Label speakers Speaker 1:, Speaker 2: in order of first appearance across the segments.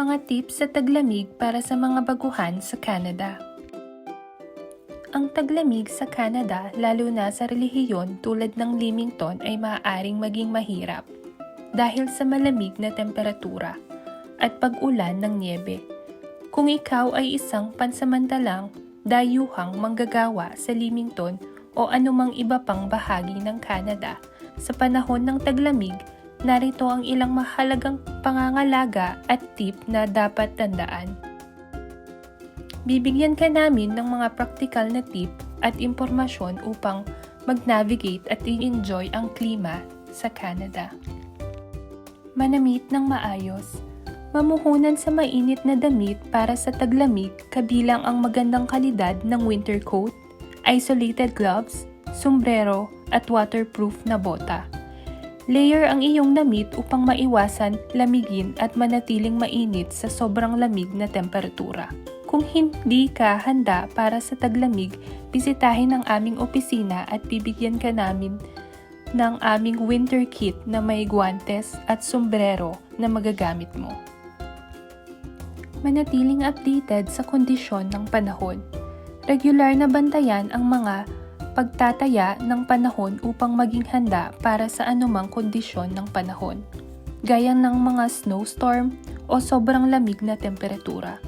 Speaker 1: Mga tips sa taglamig para sa mga baguhan sa Canada. Ang taglamig sa Canada, lalo na sa relihiyon tulad ng Leamington ay maaaring maging mahirap dahil sa malamig na temperatura at pag-ulan ng niebe. Kung ikaw ay isang pansamantalang dayuhang manggagawa sa Leamington o anumang iba pang bahagi ng Canada sa panahon ng taglamig, narito ang ilang mahalagang pangangalaga at tip na dapat tandaan. Bibigyan ka namin ng mga praktikal na tip at impormasyon upang mag-navigate at i-enjoy ang klima sa Canada. Manamit ng maayos. Mamuhunan sa mainit na damit para sa taglamig kabilang ang magandang kalidad ng winter coat, isolated gloves, sombrero at waterproof na bota. Layer ang iyong damit upang maiwasan lamigin at manatiling mainit sa sobrang lamig na temperatura. Kung hindi ka handa para sa taglamig, bisitahin ang aming opisina at bibigyan ka namin ng aming winter kit na may guantes at sombrero na magagamit mo. Manatiling updated sa kondisyon ng panahon. Regular na bantayan ang mga pagtataya ng panahon upang maging handa para sa anumang kondisyon ng panahon, gaya ng mga snowstorm o sobrang lamig na temperatura.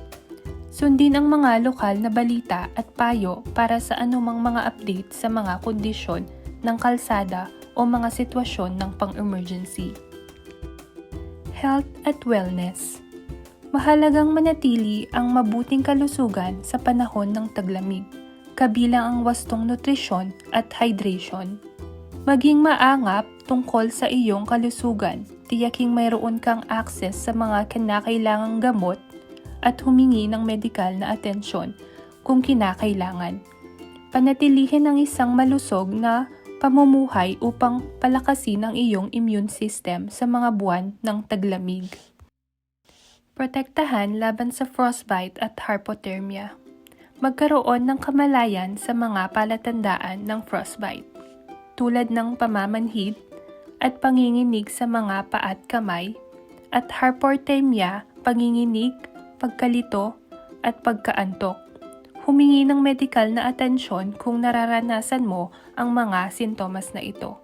Speaker 1: Sundin ang mga lokal na balita at payo para sa anumang mga update sa mga kondisyon ng kalsada o mga sitwasyon ng pang-emergency. Health at Wellness Mahalagang manatili ang mabuting kalusugan sa panahon ng taglamig, kabilang ang wastong nutrisyon at hydration. Maging maangap tungkol sa iyong kalusugan, tiyaking mayroon kang access sa mga kinakailangang gamot at humingi ng medikal na atensyon kung kinakailangan. Panatilihin ang isang malusog na pamumuhay upang palakasin ang iyong immune system sa mga buwan ng taglamig. Protektahan laban sa frostbite at hypothermia. Magkaroon ng kamalayan sa mga palatandaan ng frostbite, tulad ng pamamanhid at panginginig sa mga paa at kamay, at hypothermia, panginginig pagkalito at pagkaantok. Humingi ng medikal na atensyon kung nararanasan mo ang mga sintomas na ito.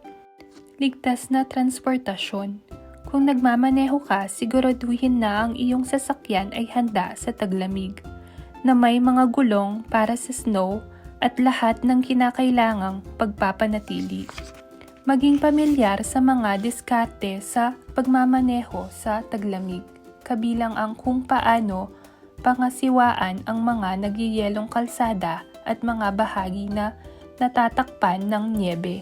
Speaker 1: Ligtas na transportasyon. Kung nagmamaneho ka, siguraduhin na ang iyong sasakyan ay handa sa taglamig, na may mga gulong para sa snow at lahat ng kinakailangang pagpapanatili. Maging pamilyar sa mga diskarte sa pagmamaneho sa taglamig kabilang ang kung paano pangasiwaan ang mga nagyayelong kalsada at mga bahagi na natatakpan ng niebe.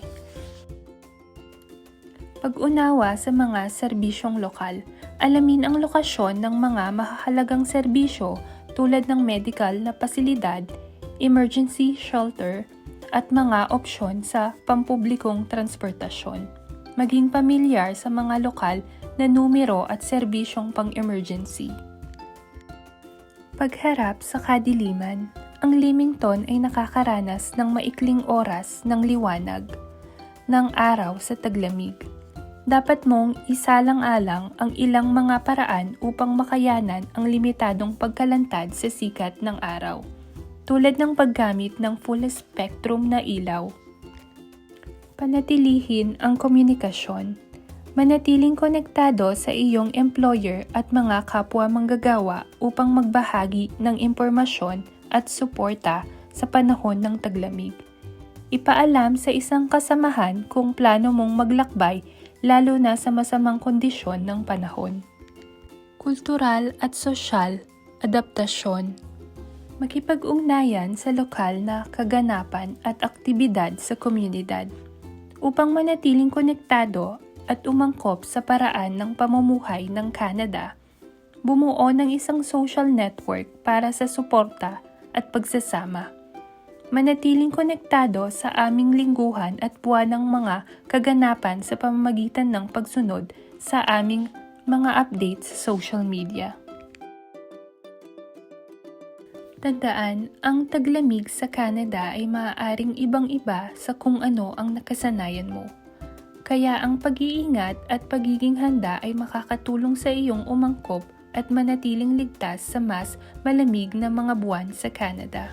Speaker 1: Pag-unawa sa mga serbisyong lokal, alamin ang lokasyon ng mga mahalagang serbisyo tulad ng medical na pasilidad, emergency shelter, at mga opsyon sa pampublikong transportasyon. Maging pamilyar sa mga lokal na numero at serbisyong pang-emergency. Pagharap sa kadiliman, ang Leamington ay nakakaranas ng maikling oras ng liwanag ng araw sa taglamig. Dapat mong isalang-alang ang ilang mga paraan upang makayanan ang limitadong pagkalantad sa sikat ng araw, tulad ng paggamit ng full spectrum na ilaw. Panatilihin ang komunikasyon manatiling konektado sa iyong employer at mga kapwa manggagawa upang magbahagi ng impormasyon at suporta sa panahon ng taglamig. Ipaalam sa isang kasamahan kung plano mong maglakbay lalo na sa masamang kondisyon ng panahon. Kultural at sosyal adaptasyon Makipag-ugnayan sa lokal na kaganapan at aktibidad sa komunidad upang manatiling konektado at umangkop sa paraan ng pamumuhay ng Canada, bumuo ng isang social network para sa suporta at pagsasama. Manatiling konektado sa aming lingguhan at buwanang mga kaganapan sa pamamagitan ng pagsunod sa aming mga updates sa social media. Tandaan, ang taglamig sa Canada ay maaaring ibang-iba sa kung ano ang nakasanayan mo. Kaya ang pag-iingat at pagiging handa ay makakatulong sa iyong umangkop at manatiling ligtas sa mas malamig na mga buwan sa Canada.